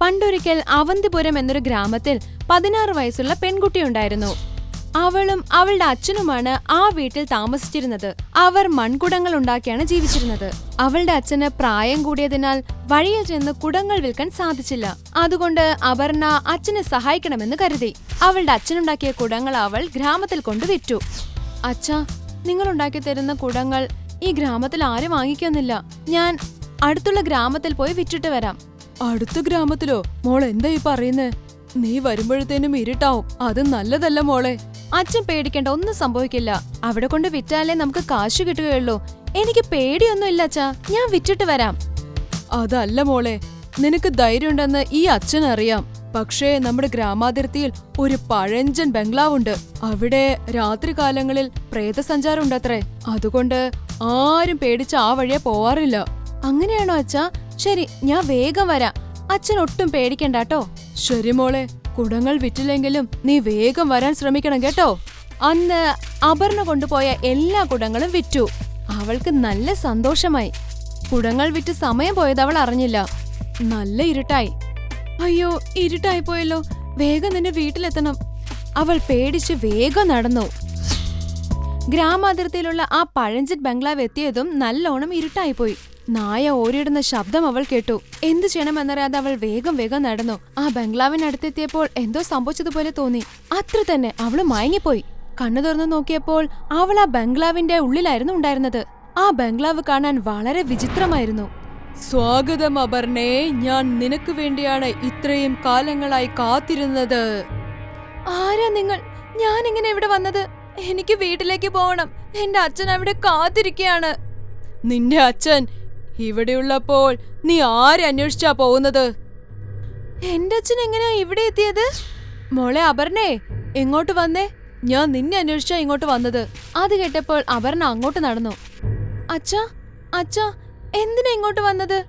പണ്ടൊരിക്കൽ അവന്തിപുരം എന്നൊരു ഗ്രാമത്തിൽ പതിനാറ് വയസ്സുള്ള പെൺകുട്ടിയുണ്ടായിരുന്നു അവളും അവളുടെ അച്ഛനുമാണ് ആ വീട്ടിൽ താമസിച്ചിരുന്നത്. അവർ മൺകുടങ്ങൾ ഉണ്ടാക്കിയാണ് ജീവിച്ചിരുന്നത്. അവളുടെ അച്ഛന് പ്രായം കൂടിയതിനാൽ വഴിയിൽ ചെന്ന് കുടങ്ങൾ വിൽക്കാൻ സാധിച്ചില്ല. അതുകൊണ്ട് അപർണ അച്ഛനെ സഹായിക്കണമെന്ന് കരുതി. അവളുടെ അച്ഛനുണ്ടാക്കിയ കുടങ്ങൾ അവൾ ഗ്രാമത്തിൽ കൊണ്ട് വിറ്റു. അച്ഛാ നിങ്ങൾ ഉണ്ടാക്കി തരുന്ന കുടങ്ങൾ ഈ ഗ്രാമത്തിൽ ആരും വാങ്ങിക്കുന്നില്ല. ഞാൻ അടുത്തുള്ള ഗ്രാമത്തിൽ പോയി വിറ്റിട്ട് വരാം. അടുത്ത ഗ്രാമത്തിലോ? മോൾ എന്താ ഈ പറയുന്നേ? നീ വരുമ്പോഴത്തേനും ഇരുട്ടാവും. അത് നല്ലതല്ല മോളെ. അച്ഛൻ പേടിക്കേണ്ട ഒന്നും സംഭവിക്കില്ല. അവിടെ കൊണ്ട് വിറ്റാലേ നമുക്ക് കാശ് കിട്ടുകയുള്ളൂ. എനിക്ക് പേടിയൊന്നും ഇല്ല അച്ഛാ. ഞാൻ വിറ്റിട്ട് വരാം. അതല്ല മോളെ. നിനക്ക് ധൈര്യമുണ്ടെന്ന് ഈ അച്ഛൻ അറിയാം പക്ഷേ നമ്മുടെ ഗ്രാമാതിർത്തിയിൽ ഒരു പഴഞ്ചൻ ബംഗ്ലാവുണ്ട്. അവിടെ രാത്രികാലങ്ങളിൽ പ്രേതസഞ്ചാരം ഉണ്ടത്രേ അതുകൊണ്ട് ആരും പേടിച്ച് ആ വഴിയെ പോവാറില്ല. അങ്ങനെയാണോ അച്ഛാ? ശരി ഞാൻ വേഗം വരാം. അച്ഛൻ ഒട്ടും പേടിക്കണ്ടാട്ടോ ശരി മോളെ കുടങ്ങൾ വിറ്റില്ലെങ്കിലും നീ വേഗം വരാൻ ശ്രമിക്കണം കേട്ടോ. അന്ന് അപർണ കൊണ്ടുപോയ എല്ലാ കുടങ്ങളും വിറ്റു. അവൾക്ക് നല്ല സന്തോഷമായി. കുടങ്ങൾ വിറ്റ് സമയം പോയത് അവൾ അറിഞ്ഞില്ല. നല്ല ഇരുട്ടായി. അയ്യോ ഇരുട്ടായി പോയല്ലോ. വേഗം നിന്റെ വീട്ടിലെത്തണം. അവൾ പേടിച്ച് വേഗം നടന്നു. ഗ്രാമാതിർത്തിയിലുള്ള ആ പഴഞ്ചിറ്റ് ബംഗ്ലാവ് എത്തിയതും നല്ലോണം ഇരുട്ടായിപ്പോയി. നായ ഓരിടുന്ന ശബ്ദം അവൾ കേട്ടു. എന്തു ചെയ്യണമെന്നറിയാതെ അവൾ വേഗം വേഗം നടന്നു. ആ ബംഗ്ലാവിനടുത്തെത്തിയപ്പോൾ എന്തോ സംഭവിച്ചതുപോലെ തോന്നി. അത്ര തന്നെ അവൾ മയങ്ങിപ്പോയി. കണ്ണു തുറന്നു നോക്കിയപ്പോൾ അവൾ ആ ബംഗ്ലാവിന്റെ ഉള്ളിലായിരുന്നു ഉണ്ടായിരുന്നത്. ആ ബംഗ്ലാവ് കാണാൻ വളരെ വിചിത്രമായിരുന്നു. സ്വാഗതം അപർണേ ഞാൻ നിനക്ക് വേണ്ടിയാണ് ഇത്രയും കാലങ്ങളായി കാത്തിരുന്നത്. ആരാ നിങ്ങൾ? ഞാൻ എങ്ങനെ ഇവിടെ വന്നത്? എനിക്ക് വീട്ടിലേക്ക് പോകണം. എന്റെ അച്ഛൻ അവിടെ കാത്തിരിക്കയാണ്. നിന്റെ അച്ഛൻ ഇവിടെയുള്ളപ്പോൾ നീ ആരന്വേഷിച്ചാ പോകുന്നത്? എന്റെ അച്ഛൻ എങ്ങനെയാ ഇവിടെ എത്തിയത്? മോളെ അപർണേ എങ്ങോട്ട് വന്നേ? ഞാൻ നിന്നെ അന്വേഷിച്ചാ ഇങ്ങോട്ട് വന്നത്. അത് കേട്ടപ്പോൾ അപർണ അങ്ങോട്ട് നടന്നു. അച്ഛാ അച്ഛാ എന്തിനാ ഇങ്ങോട്ട് വന്നത്?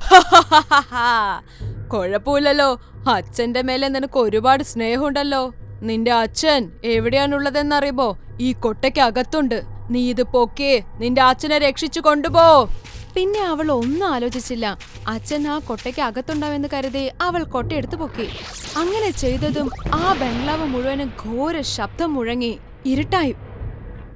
കൊഴപ്പൂല്ലോ അച്ഛന്റെ മേലെ നിനക്ക് ഒരുപാട് സ്നേഹമുണ്ടല്ലോ. നിന്റെ അച്ഛൻ എവിടെയാണുള്ളതെന്നറിയുമ്പോ ഈ കൊട്ടയ്ക്കകത്തുണ്ട്. നീ ഇത് പൊക്കേ നിന്റെ അച്ഛനെ രക്ഷിച്ചു കൊണ്ടുപോ. പിന്നെ അവൾ ഒന്നും ആലോചിച്ചില്ല. അച്ഛൻ ആ കൊട്ടയ്ക്ക് അകത്തുണ്ടാവെന്ന് കരുതി അവൾ കൊട്ടയെടുത്ത് പൊക്കി. അങ്ങനെ ചെയ്തതും ആ ബംഗ്ലാവ് മുഴുവനും ഘോര ശബ്ദം മുഴങ്ങി. ഇരുട്ടായി.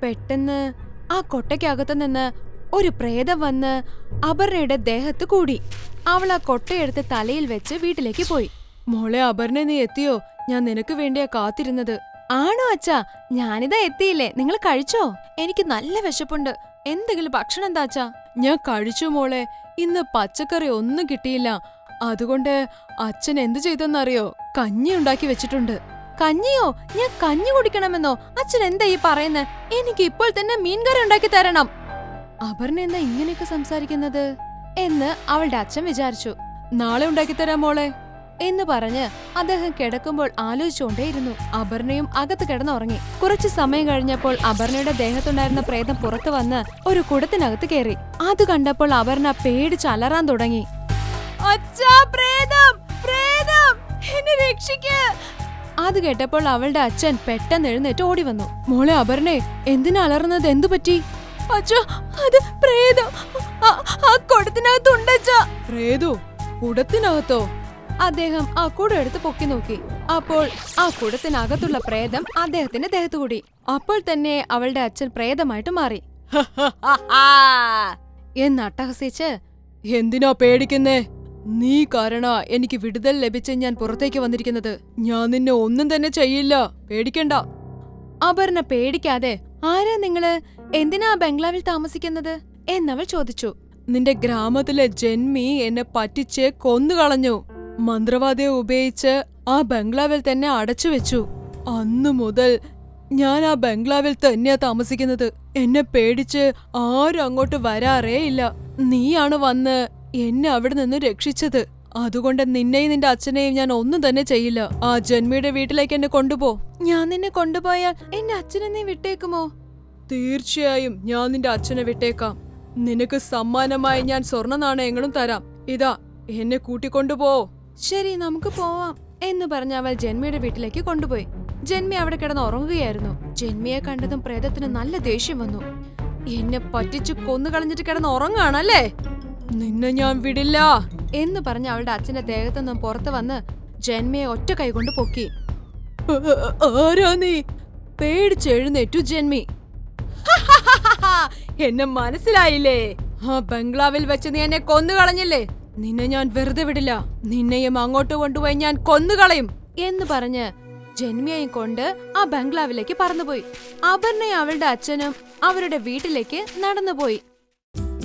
പെട്ടെന്ന് ആ കൊട്ടയ്ക്കകത്തു നിന്ന് ഒരു പ്രേതം വന്ന് അപർണയുടെ ദേഹത്ത് കൂടി. അവൾ ആ കൊട്ടയെടുത്ത് തലയിൽ വെച്ച് വീട്ടിലേക്ക് പോയി. മോളെ അപർണ നീ എത്തിയോ? ഞാൻ നിനക്ക് വേണ്ടിയാ കാത്തിരുന്നത്. ആണോ അച്ഛാ? ഞാനിതാ എത്തിയില്ലേ. നിങ്ങൾ കഴിച്ചോ? എനിക്ക് നല്ല വിശപ്പുണ്ട്. എന്തെങ്കിലും ഭക്ഷണം എന്താ അച്ഛാ? ഞാൻ കഴിച്ചു മോളെ. ഇന്ന് പച്ചക്കറി ഒന്നും കിട്ടിയില്ല. അതുകൊണ്ട് അച്ഛൻ എന്തു ചെയ്തെന്നറിയോ? കഞ്ഞി ഉണ്ടാക്കി വെച്ചിട്ടുണ്ട്. കഞ്ഞിയോ? ഞാൻ കഞ്ഞി കുടിക്കണമെന്നോ? അച്ഛൻ എന്താ ഈ പറയുന്നത് എനിക്ക് ഇപ്പോൾ തന്നെ മീൻകറി ഉണ്ടാക്കി തരണം. അപർണ എന്താ ഇങ്ങനെയൊക്കെ സംസാരിക്കുന്നത്? എന്ന് അവളുടെ അച്ഛൻ വിചാരിച്ചു. നാളെ ഉണ്ടാക്കി തരാം മോളെ. എന്ന് പറഞ്ഞ് അദ്ദേഹം കിടക്കുമ്പോൾ ആലോചിച്ചുകൊണ്ടേയിരുന്നു. അപർണയും അകത്ത് കിടന്നുറങ്ങി. കുറച്ചു സമയം കഴിഞ്ഞപ്പോൾ അപർണയുടെ ദേഹത്തുണ്ടായിരുന്ന പ്രേതം പുറത്തു വന്ന് ഒരു കുടത്തിനകത്ത് കയറി. അത് കണ്ടപ്പോൾ അപർണ പേടിച്ച് അലറാൻ തുടങ്ങി. അത് കേട്ടപ്പോൾ അവളുടെ അച്ഛൻ പെട്ടെന്ന് എഴുന്നേറ്റ് ഓടി വന്നു മോളെ അപർണേ എന്തിനാ അലറുന്നത്? എന്തു പറ്റി? അച്ഛാ അത് പ്രേതം. ആ പ്രേതോ? കുടത്തിനകത്തോ? അദ്ദേഹം ആ കുടം എടുത്ത് പൊക്കി നോക്കി. അപ്പോൾ ആ കുടത്തിനകത്തുള്ള പ്രേതം അദ്ദേഹത്തിന്റെ ദേഹത്തു കൂടി. അപ്പോൾ തന്നെ അവളുടെ അച്ഛൻ പ്രേതമായിട്ട് മാറി. എന്ന് അട്ടഹസിച്ച് എന്തിനാ പേടിക്കുന്നേ? നീ കാരണ എനിക്ക് വിടുതൽ ലഭിച്ച് ഞാൻ പുറത്തേക്ക് വന്നിരിക്കുന്നത്. ഞാൻ നിന്നെ ഒന്നും തന്നെ ചെയ്യില്ല. പേടിക്കണ്ട. അപർണ പേടിക്കാതെ ആരാ നിങ്ങൾ? എന്തിനാ ബംഗ്ലാവിൽ താമസിക്കുന്നത്? എന്നവൾ ചോദിച്ചു. നിന്റെ ഗ്രാമത്തിലെ ജന്മി എന്നെ പറ്റിച്ച് കൊന്നുകളഞ്ഞു. മന്ത്രവാദിയെ ഉപയോഗിച്ച് ആ ബംഗ്ലാവിൽ തന്നെ അടച്ചു വെച്ചു. അന്നു മുതൽ ഞാൻ ആ ബംഗ്ലാവിൽ തന്നെയാ താമസിക്കുന്നത്. എന്നെ പേടിച്ച് ആരും അങ്ങോട്ട് വരാറേ ഇല്ല. നീയാണ് വന്ന് എന്നെ അവിടെ നിന്ന് രക്ഷിച്ചത്. അതുകൊണ്ട് നിന്നെയും നിന്റെ അച്ഛനെയും ഞാൻ ഒന്നും തന്നെ ചെയ്യില്ല. ആ ജന്മിയുടെ വീട്ടിലേക്ക് എന്നെ കൊണ്ടുപോ. ഞാൻ നിന്നെ കൊണ്ടുപോയാൽ എന്റെ അച്ഛനെ നീ വിട്ടേക്കുമോ? തീർച്ചയായും ഞാൻ നിന്റെ അച്ഛനെ വിട്ടേക്കാം. നിനക്ക് സമ്മാനമായി ഞാൻ സ്വർണ നാണയങ്ങളും തരാം. ഇതാ എന്നെ കൂട്ടിക്കൊണ്ടുപോ. ശരി നമുക്ക് പോവാം എന്ന് പറഞ്ഞ് അവൾ ജന്മിയുടെ വീട്ടിലേക്ക് കൊണ്ടുപോയി. ജന്മി അവിടെ കിടന്ന് ഉറങ്ങുകയായിരുന്നു. ജന്മിയെ കണ്ടതും പ്രേതത്തിന് നല്ല ദേഷ്യം വന്നു. എന്നെ പറ്റിച്ചു കൊന്നു കളഞ്ഞിട്ട് കിടന്ന് ഉറങ്ങാണല്ലേ നിന്നെ ഞാൻ വിടില്ല. എന്ന് പറഞ്ഞ് അവളുടെ അച്ഛന്റെ ദേഹത്തു നിന്നും പുറത്തു വന്ന് ജന്മയെ ഒറ്റ കൈകൊണ്ട് പൊക്കി. ആരാ നീ? പേടിച്ചെഴുന്നേറ്റു ജന്മി. എന്നെ മനസ്സിലായില്ലേ? ആ ബംഗ്ലാവിൽ വെച്ച് നീ എന്നെ കൊന്നുകളഞ്ഞില്ലേ നിന്നെ ഞാൻ വെറുതെ വിടില്ല. നിന്നെയും അങ്ങോട്ട് കൊണ്ടുപോയി ഞാൻ കൊന്നുകളയും. എന്ന് പറഞ്ഞ് ജന്മിയെയും കൊണ്ട് ആ ബംഗ്ലാവിലേക്ക് പറന്നുപോയി. അപർണയും അവളുടെ അച്ഛനും അവരുടെ വീട്ടിലേക്ക് നടന്നുപോയി.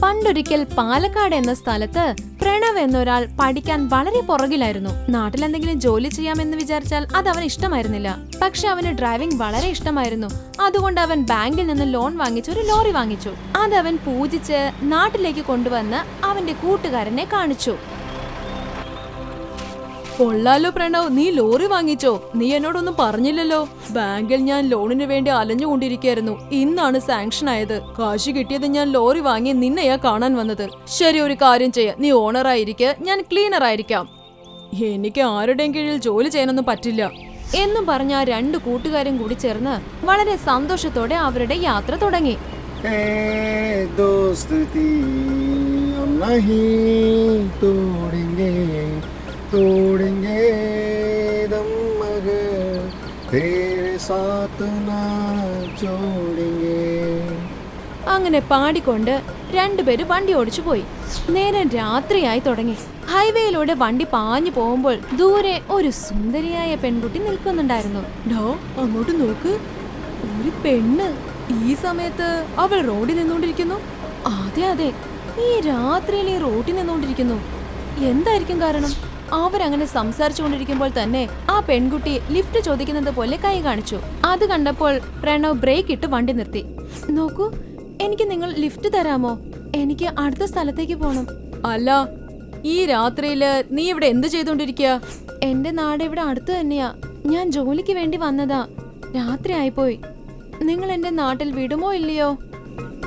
പണ്ടൊരിക്കൽ പാലക്കാട് എന്ന സ്ഥലത്ത് പ്രണവ് എന്നൊരാൾ പഠിക്കാൻ വളരെ പുറകിലായിരുന്നു. നാട്ടിൽ എന്തെങ്കിലും ജോലി ചെയ്യാമെന്ന് വിചാരിച്ചാൽ അത് അവന് ഇഷ്ടമായിരുന്നില്ല. പക്ഷെ അവന് ഡ്രൈവിംഗ് വളരെ ഇഷ്ടമായിരുന്നു. അതുകൊണ്ട് അവൻ ബാങ്കിൽ നിന്ന് ലോൺ വാങ്ങിച്ചു ഒരു ലോറി വാങ്ങിച്ചു. അത് അവൻ പൂജിച്ച് നാട്ടിലേക്ക് കൊണ്ടുവന്ന് അവന്റെ കൂട്ടുകാരനെ കാണിച്ചു. കൊള്ളാലോ പ്രണവ് നീ ലോറി വാങ്ങിച്ചോ. നീ എന്നോടൊന്നും പറഞ്ഞില്ലല്ലോ. ബാങ്കിൽ ഞാൻ ലോണിന് വേണ്ടി അലഞ്ഞുകൊണ്ടിരിക്കുകയായിരുന്നു. ഇന്നാണ് സാങ്ഷൻ ആയത്. കാശ് കിട്ടിയത് ഞാൻ ലോറി വാങ്ങി നിന്നെയാ കാണാൻ വന്നത്. ശരി ഒരു കാര്യം ചെയ്യ. നീ ഓണർ ആയിരിക്കെ. ഞാൻ ക്ലീനർ ആയിരിക്കാം. എനിക്ക് ആരുടെയും കീഴിൽ ജോലി ചെയ്യാനൊന്നും പറ്റില്ല. എന്നും പറഞ്ഞ ആ രണ്ട് കൂട്ടുകാരും കൂടി ചേർന്ന് വളരെ സന്തോഷത്തോടെ അവരുടെ യാത്ര തുടങ്ങി. ए അങ്ങനെ പാടിക്കൊണ്ട് രണ്ടുപേര് വണ്ടി ഓടിച്ചു പോയി. നേരം രാത്രിയായി തുടങ്ങി. ഹൈവേയിലൂടെ വണ്ടി പാഞ്ഞു പോകുമ്പോൾ ദൂരെ ഒരു സുന്ദരിയായ പെൺകുട്ടി നിൽക്കുന്നുണ്ടായിരുന്നു. ഡോ അങ്ങോട്ട് നോക്ക്. ഒരു പെണ്ണ് ഈ സമയത്ത് അവൾ റോഡിൽ നിന്നുകൊണ്ടിരിക്കുന്നു. അതെ അതെ. ഈ രാത്രിയിൽ ഈ റോഡിൽ നിന്നുകൊണ്ടിരിക്കുന്നു. എന്തായിരിക്കും കാരണം? അവരങ്ങനെ സംസാരിച്ചുകൊണ്ടിരിക്കുമ്പോൾ തന്നെ ആ പെൺകുട്ടി ലിഫ്റ്റ് ചോദിക്കുന്നത് പോലെ കൈ കാണിച്ചു. അത് കണ്ടപ്പോൾ പ്രണവ് ബ്രേക്ക് ഇട്ട് വണ്ടി നിർത്തി. നോക്കൂ എനിക്ക് നിങ്ങൾ ലിഫ്റ്റ് തരാമോ? എനിക്ക് അടുത്ത സ്ഥലത്തേക്ക് പോണം. അല്ല ഈ രാത്രിയിൽ നീ ഇവിടെ എന്ത് ചെയ്തോണ്ടിരിക്കുക എന്റെ നാട് ഇവിടെ അടുത്ത് തന്നെയാ. ഞാൻ ജോലിക്ക് വേണ്ടി വന്നതാ. രാത്രി ആയിപ്പോയി. നിങ്ങൾ എന്റെ നാട്ടിൽ വിടുമോ ഇല്ലയോ?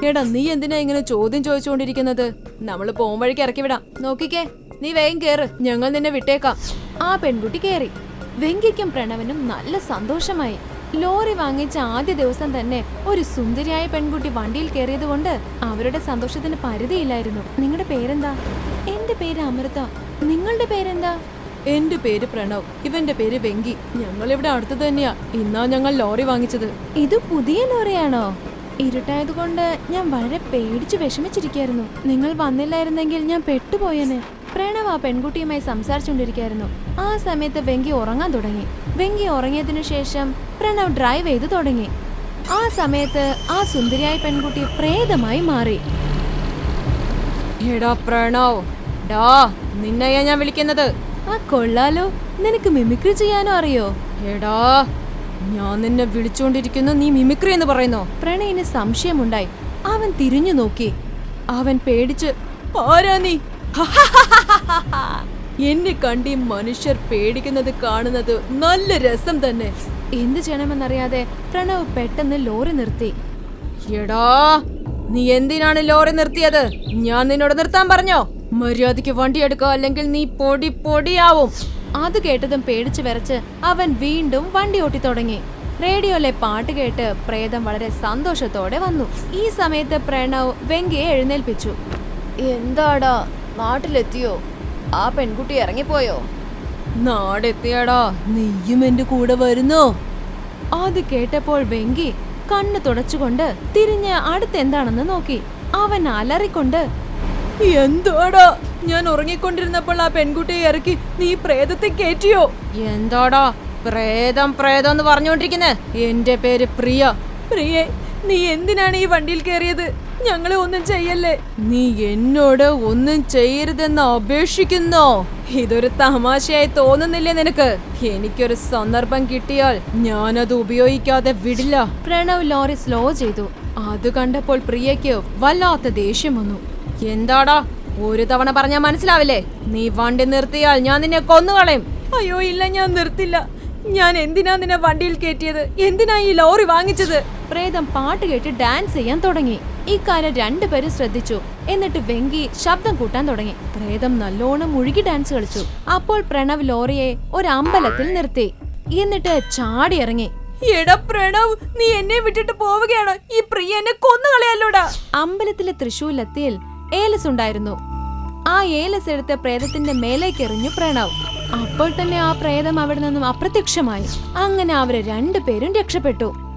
എടാ നീ എന്തിനാ ഇങ്ങനെ ചോദ്യം ചോദിച്ചുകൊണ്ടിരിക്കുന്നത്? നമ്മൾ പോകുമ്പോഴേക്ക് ഇറക്കി വിടാം. നോക്കിക്കേ. നീ വേഗം കേറ്. ഞങ്ങൾ നിന്നെ വിട്ടേക്കാം. ആ പെൺകുട്ടി കേറി. വെങ്കിക്കും പ്രണവനും നല്ല സന്തോഷമായി. ലോറി വാങ്ങിച്ച ആദ്യ ദിവസം തന്നെ ഒരു സുന്ദരിയായ പെൺകുട്ടി വണ്ടിയിൽ കയറിയത് കൊണ്ട് അവരുടെ സന്തോഷത്തിന് പരിധിയില്ലായിരുന്നു. നിങ്ങളുടെ പേരെന്താ? എന്റെ പേര് അമൃത. നിങ്ങളുടെ പേരെന്താ? എന്റെ പേര് പ്രണവ്. ഇവന്റെ പേര് വെങ്കി. ഞങ്ങൾ ഇവിടെ അടുത്ത് തന്നെയാ. ഇന്നാ ഞങ്ങൾ ലോറി വാങ്ങിച്ചത്. ഇത് പുതിയ ലോറിയാണോ? ഇരുട്ടായത് കൊണ്ട് ഞാൻ വളരെ പേടിച്ച് വിഷമിച്ചിരിക്കായിരുന്നു. നിങ്ങൾ വന്നില്ലായിരുന്നെങ്കിൽ ഞാൻ പെട്ടുപോയേനെ. ആ പെൺകുട്ടിയുമായി സംസാരിച്ചുകൊണ്ടിരിക്കുകയായിരുന്നു. ആ സമയത്ത് വെങ്കി ഉറങ്ങാൻ തുടങ്ങി. വെങ്കി ഉറങ്ങിയതിനു ശേഷം പ്രണവ് ഡ്രൈവ് ചെയ്തു തുടങ്ങി. ആ സമയത്ത് ആ സുന്ദരിയായ പെൺകുട്ടി പ്രേതമായി മാറി. എടാ പ്രണവ് ഡാ നിന്നെയാ ഞാൻ വിളിക്കുന്നത്. ആ കൊള്ളാലോ നിനക്ക് മിമിക്രി ചെയ്യാനോ അറിയോ? എടാ ഞാൻ നിന്നെ വിളിച്ചുകൊണ്ടിരിക്കുന്നു നീ മിമിക്രി എന്ന് പറയുന്നോ? പ്രണയിന് സംശയമുണ്ടായി. അവൻ തിരിഞ്ഞു നോക്കി. അവൻ പേടിച്ച് ആരാ നീ? എന്നെ കണ്ട് ഈ മനുഷ്യർ പേടിക്കുന്നത് കാണുന്നത് നല്ല രസം തന്നെ. എന്ത് ചെയ്യണമെന്നറിയാതെ പ്രണവ് പെട്ടെന്ന് ലോറി നിർത്തി. എടാ നീ എന്തിനാണ് ലോറി നിർത്തിയത്? ഞാൻ നിന്നോട് നിർത്താൻ പറഞ്ഞോ? മര്യാദയ്ക്ക് വണ്ടി എടുക്കുക അല്ലെങ്കിൽ നീ പൊടി പൊടിയാവും. അത് കേട്ടതും പേടിച്ചു വരച്ച് അവൻ വീണ്ടും വണ്ടി ഓട്ടി തുടങ്ങി റേഡിയോയിലെ പാട്ട് കേട്ട് പ്രേതം വളരെ സന്തോഷത്തോടെ വന്നു. ഈ സമയത്ത് പ്രണവ് വെങ്കിയെ എഴുന്നേൽപ്പിച്ചു. എന്താടാ? നാട്ടിലെത്തിയോ? ആ പെൺകുട്ടി ഇറങ്ങിപ്പോയോ? നാടെത്തിയാടാ നീയും എന്റെ കൂടെ വരുന്നോ? അത് കേട്ടപ്പോൾ വെങ്കി കണ്ണു തുടച്ചുകൊണ്ട് തിരിഞ്ഞ് അടുത്തെന്താണെന്ന് നോക്കി. അവൻ അലറിക്കൊണ്ട് എന്താടാ? ഞാൻ ഉറങ്ങിക്കൊണ്ടിരുന്നപ്പോൾ ആ പെൺകുട്ടിയെ ഇറക്കി നീ പ്രേതത്തെ കയറ്റിയോ എന്താടാ? പ്രേതം പ്രേതം എന്ന് പറഞ്ഞുകൊണ്ടിരിക്കുന്നേ. എന്റെ പേര് പ്രിയ. പ്രിയെ നീ എന്തിനാണ് ഈ വണ്ടിയിൽ കയറിയത്? ഞങ്ങളെ ഒന്നും ചെയ്യല്ലേ? നീ എന്നോട് ഒന്നും ചെയ്യരുതെന്ന് അപേക്ഷിക്കുന്നോ. ഇതൊരു തമാശയായി തോന്നുന്നില്ലേ നിനക്ക്? എനിക്കൊരു സന്ദർഭം കിട്ടിയാൽ ഞാനത് ഉപയോഗിക്കാതെ വിടില്ല. പ്രണവ് ലോറി സ്ലോ ചെയ്തു. അത് കണ്ടപ്പോൾ പ്രിയയ്ക്ക് വല്ലാത്ത ദേഷ്യം വന്നു. എന്താടാ? ഒരു തവണ പറഞ്ഞാൽ മനസ്സിലാവില്ലേ? നീ വണ്ടി നിർത്തിയാൽ ഞാൻ നിന്നെ കൊന്നുകളയും. അയ്യോ ഇല്ല ഞാൻ നിർത്തില്ല. ഞാൻ എന്തിനാ നിന്നെ വണ്ടിയിൽ കയറ്റിയത്? എന്തിനാ ഈ ലോറി വാങ്ങിച്ചത്? പ്രേതം പാട്ട് കേട്ട് ഡാൻസ് ചെയ്യാൻ തുടങ്ങി. ഇക്കാര്യം രണ്ടുപേരും ശ്രദ്ധിച്ചു. എന്നിട്ട് വെങ്കി ശബ്ദം കൂട്ടാൻ തുടങ്ങി. പ്രേതം നല്ലോണം മുഴുകി ഡാൻസ് കളിച്ചു. അപ്പോൾ പ്രണവ് ലോറിയെ ഒരു അമ്പലത്തിൽ നിർത്തി. എന്നിട്ട് ചാടി ഇറങ്ങി. എടാ പ്രണവ് നീ എന്നെ വിട്ടിട്ട് പോവുകയാണോ? ഈ പ്രിയ എന്നെ കൊന്നുകളയല്ലോടാ. അമ്പലത്തിലെ തൃശൂലത്തിൽ ഏലസ് ഉണ്ടായിരുന്നു. ആ ഏലസ് എടുത്ത് പ്രേതത്തിന്റെ മേലേക്ക് എറിഞ്ഞു പ്രണവ്. അപ്പോൾ തന്നെ ആ പ്രേതം അവിടെ നിന്നും അപ്രത്യക്ഷമായി. അങ്ങനെ അവരെ രണ്ടുപേരും രക്ഷപ്പെട്ടു.